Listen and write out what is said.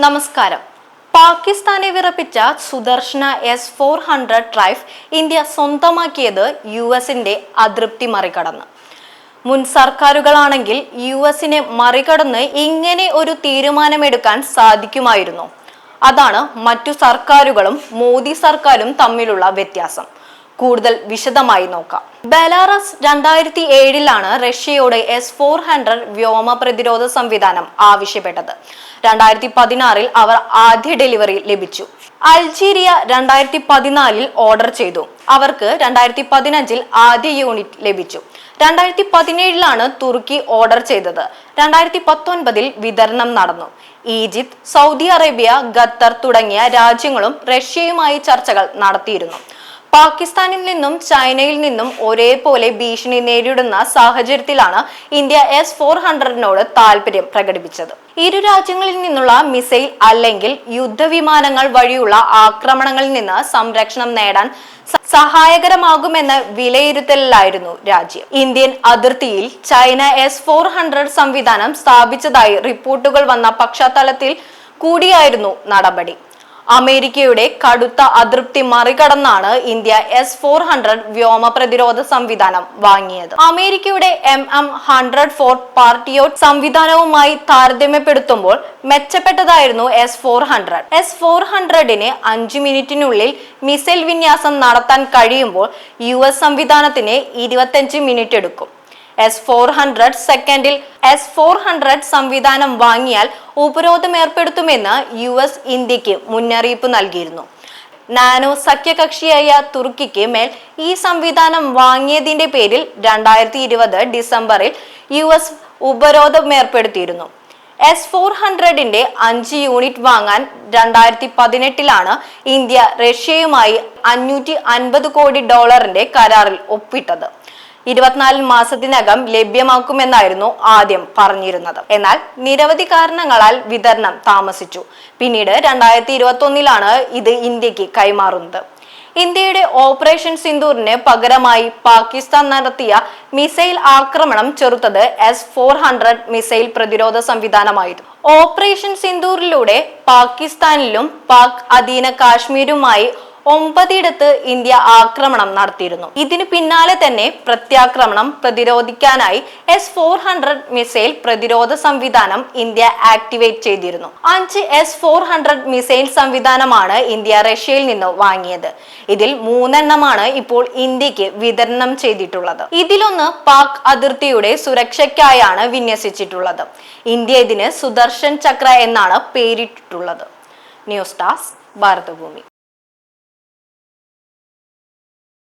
നമസ്കാരം. പാകിസ്ഥാനെ വിറപ്പിച്ച Sudarshana S four hundred Triumf India സ്വന്തമാക്കിയത് യു എസിന്റെ അതൃപ്തി മറികടന്ന്. മുൻ സർക്കാരുകളാണെങ്കിൽ യു എസിനെ മറികടന്ന് ഇങ്ങനെ ഒരു തീരുമാനമെടുക്കാൻ സാധിക്കുമായിരുന്നു. അതാണ് മറ്റു സർക്കാരുകളും മോദി സർക്കാരും തമ്മിലുള്ള വ്യത്യാസം. കൂടുതൽ വിശദമായി നോക്കാം. ബെലാറസ് രണ്ടായിരത്തി ഏഴിലാണ് റഷ്യയോട് എസ് ഫോർ ഹൺഡ്രഡ് വ്യോമ പ്രതിരോധ സംവിധാനം ആവശ്യപ്പെട്ടത്. രണ്ടായിരത്തി പതിനാറിൽ അവർ ആദ്യ ഡെലിവറി ലഭിച്ചു. അൾജീരിയ രണ്ടായിരത്തി പതിനാലിൽ ഓർഡർ ചെയ്തു. അവർക്ക് രണ്ടായിരത്തി പതിനഞ്ചിൽ ആദ്യ യൂണിറ്റ് ലഭിച്ചു. രണ്ടായിരത്തി പതിനേഴിലാണ് തുർക്കി ഓർഡർ ചെയ്തത്. രണ്ടായിരത്തി പത്തൊൻപതിൽ വിതരണം നടന്നു. ഈജിപ്ത് സൗദി അറേബ്യ ഖത്തർ തുടങ്ങിയ രാജ്യങ്ങളും റഷ്യയുമായി ചർച്ചകൾ നടത്തിയിരുന്നു. പാകിസ്ഥാനിൽ നിന്നും ചൈനയിൽ നിന്നും ഒരേപോലെ ഭീഷണി നേരിടുന്ന സാഹചര്യത്തിലാണ് ഇന്ത്യ എസ് ഫോർ ഹൺഡ്രഡിനോട് താല്പര്യം പ്രകടിപ്പിച്ചത്. ഇരു രാജ്യങ്ങളിൽ നിന്നുള്ള മിസൈൽ അല്ലെങ്കിൽ യുദ്ധവിമാനങ്ങൾ വഴിയുള്ള ആക്രമണങ്ങളിൽ നിന്ന് സംരക്ഷണം നേടാൻ സഹായകരമാകുമെന്ന വിലയിരുത്തലിലായിരുന്നു രാജ്യം. ഇന്ത്യൻ അതിർത്തിയിൽ ചൈന എസ് ഫോർ ഹൺഡ്രഡ് സംവിധാനം സ്ഥാപിച്ചതായി റിപ്പോർട്ടുകൾ വന്ന പശ്ചാത്തലത്തിൽ കൂടിയായിരുന്നു നടപടി. അമേരിക്കയുടെ കടുത്ത അതൃപ്തി മറികടന്നാണ് ഇന്ത്യ എസ് ഫോർ ഹൺഡ്രഡ് വ്യോമ പ്രതിരോധ സംവിധാനം വാങ്ങിയത്. അമേരിക്കയുടെ M M hundred four Patriot സംവിധാനവുമായി താരതമ്യപ്പെടുത്തുമ്പോൾ മെച്ചപ്പെട്ടതായിരുന്നു S four hundred S four ഹൺഡ്രഡിന് അഞ്ചു മിനിറ്റിനുള്ളിൽ മിസൈൽ വിന്യാസം നടത്താൻ കഴിയുമ്പോൾ യു എസ് സംവിധാനത്തിന് ഇരുപത്തഞ്ച് മിനിറ്റ് എടുക്കും എസ് ഫോർ ഹൺഡ്രഡ് സെക്കൻഡിൽ എസ് ഫോർ ഹൺഡ്രഡ് സംവിധാനം വാങ്ങിയാൽ ഉപരോധം ഏർപ്പെടുത്തുമെന്ന് യു എസ് ഇന്ത്യയ്ക്ക് മുന്നറിയിപ്പ് നൽകിയിരുന്നു. നാനോ സഖ്യകക്ഷിയായ തുർക്കിക്ക് മേൽ ഈ സംവിധാനം വാങ്ങിയതിന്റെ പേരിൽ രണ്ടായിരത്തി ഇരുപത് ഡിസംബറിൽ യു എസ് ഉപരോധം ഏർപ്പെടുത്തിയിരുന്നു എസ് ഫോർ ഹൺഡ്രഡിന്റെ അഞ്ച് യൂണിറ്റ് വാങ്ങാൻ രണ്ടായിരത്തി പതിനെട്ടിലാണ് ഇന്ത്യ റഷ്യയുമായി അഞ്ഞൂറ്റി അൻപത് കോടി ഡോളറിന്റെ കരാറിൽ ഒപ്പിട്ടത്. ഇരുപത്തിനാല് മാസത്തിനകം ലഭ്യമാക്കുമെന്നായിരുന്നു ആദ്യം പറഞ്ഞിരുന്നത്. എന്നാൽ നിരവധി കാരണങ്ങളാൽ വിതരണം താമസിച്ചു. പിന്നീട് രണ്ടായിരത്തി ഇരുപത്തി ഒന്നിലാണ് ഇത് ഇന്ത്യയ്ക്ക് കൈമാറുന്നത്. ഇന്ത്യയുടെ ഓപ്പറേഷൻ സിന്ദൂറിന് പകരമായി പാകിസ്ഥാൻ നടത്തിയ മിസൈൽ ആക്രമണം ചെറുത്തത് എസ് ഫോർ ഹൺഡ്രഡ് മിസൈൽ പ്രതിരോധ സംവിധാനമായിരുന്നു. ഓപ്പറേഷൻ സിന്ദൂറിലൂടെ പാകിസ്ഥാനിലും പാക് അധീന കാശ്മീരുമായി ഒമ്പതിടത്ത് ഇന്ത്യ ആക്രമണം നടത്തിയിരുന്നു. ഇതിനു പിന്നാലെ തന്നെ പ്രത്യാക്രമണം പ്രതിരോധിക്കാനായി എസ് ഫോർ ഹൺഡ്രഡ് മിസൈൽ പ്രതിരോധ സംവിധാനം ഇന്ത്യ ആക്ടിവേറ്റ് ചെയ്തിരുന്നു. അഞ്ച് എസ് ഫോർ ഹൺഡ്രഡ് മിസൈൽ സംവിധാനമാണ് ഇന്ത്യ റഷ്യയിൽ നിന്ന് വാങ്ങിയത്. ഇതിൽ മൂന്നെണ്ണമാണ് ഇപ്പോൾ ഇന്ത്യയ്ക്ക് വിതരണം ചെയ്തിട്ടുള്ളത്. ഇതിലൊന്ന് പാക് അതിർത്തിയുടെ സുരക്ഷയ്ക്കായാണ് വിന്യസിച്ചിട്ടുള്ളത്. ഇന്ത്യ ഇതിന് സുദർശൻ ചക്ര എന്നാണ് പേരിട്ടിട്ടുള്ളത്. News task Bharathabhoomi.